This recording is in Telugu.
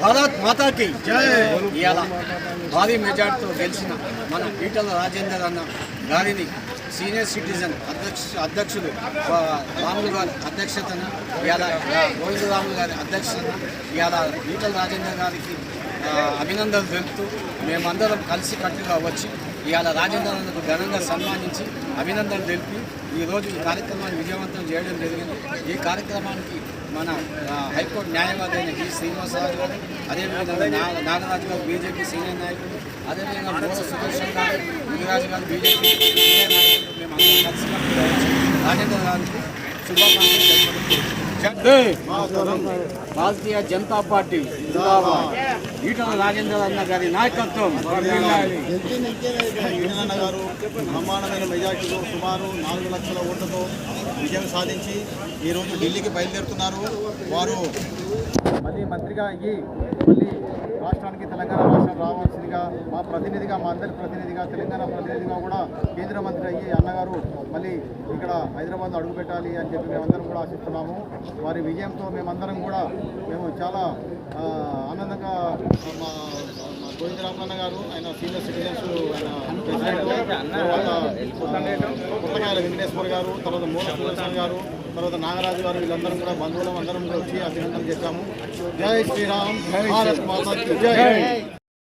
భారత్ మాతాకి ఇవాళ భారీ మెజార్టీతో గెలిచిన మన ఈటల రాజేందర్ అన్న గారిని సీనియర్ సిటిజన్ అధ్యక్ష అధ్యక్షుడు రాములు గారి అధ్యక్షతన ఇవాళ గోవింద రాములు గారి అధ్యక్షతన ఇవాళ ఈటల రాజేందర్ గారికి అభినందనలు తెలుపుతూ మేమందరం కలిసి కట్టుగా వచ్చి ఇవాళ రాజేందర్ అన్నకు ఘనంగా సన్మానించి అభినందనలు తెలిపి ఈరోజు ఈ కార్యక్రమాన్ని విజయవంతం చేయడం జరిగింది. ఈ కార్యక్రమానికి మన హైకోర్టు న్యాయవాది అయిన జి శ్రీనివాసరాజు గారు అదేవిధంగా నాగరాజు గారు బీజేపీ సీనియర్ నాయకులు అదేవిధంగా మూల సుదర్శన్ గారు ముదిరాజు గారు బీజేపీ సీనియర్ నాయకులు మేము అందరం కలిసి రాజేంద్ర గారికి శుభాకాంక్షలు తెలుపుకుంటున్నాం. భారతీయ జనతా పార్టీ జిందాబాద్ ఈటల రాజేంద్ర అన్న గారి నాయకత్వం వర్ధిల్లాలి. ఈటలన్న గారు బ్రహ్మాండమైన మెజార్టీతో సుమారు నాలుగు లక్షల ఓట్లతో విజయం సాధించి ఈరోజు ఢిల్లీకి బయలుదేరుతున్నారు వారు మళ్ళీ మంత్రిగా అయ్యి మళ్ళీ రాష్ట్రానికి తెలంగాణ రాష్ట్రం రావాల్సిందిగా మా ప్రతినిధిగా మా అందరి ప్రతినిధిగా తెలంగాణ ప్రతినిధిగా కూడా కేంద్ర మంత్రి అయ్యి అన్నగారు మళ్ళీ ఇక్కడ హైదరాబాద్ అడుగు పెట్టాలి అని చెప్పి మేమందరం కూడా ఆశిస్తున్నాము. వారి విజయంతో మేమందరం కూడా మేము చాలా ఆనందంగా మా మా గోవిందరామన్న గారు ఆయన సీనియర్ సిటిజన్స్ ఆయన ప్రెసిడెంట్ పుట్టకాయల వెంకటేశ్వర్ గారు తర్వాత మూల సుదర్శన్ గారు తర్వాత నాగరాజు గారు వీళ్ళందరం కూడా బంధువులం అందరం కూడా వచ్చి అభినందన చేశాము జై శ్రీరామ్ భారత్ మాతా జై.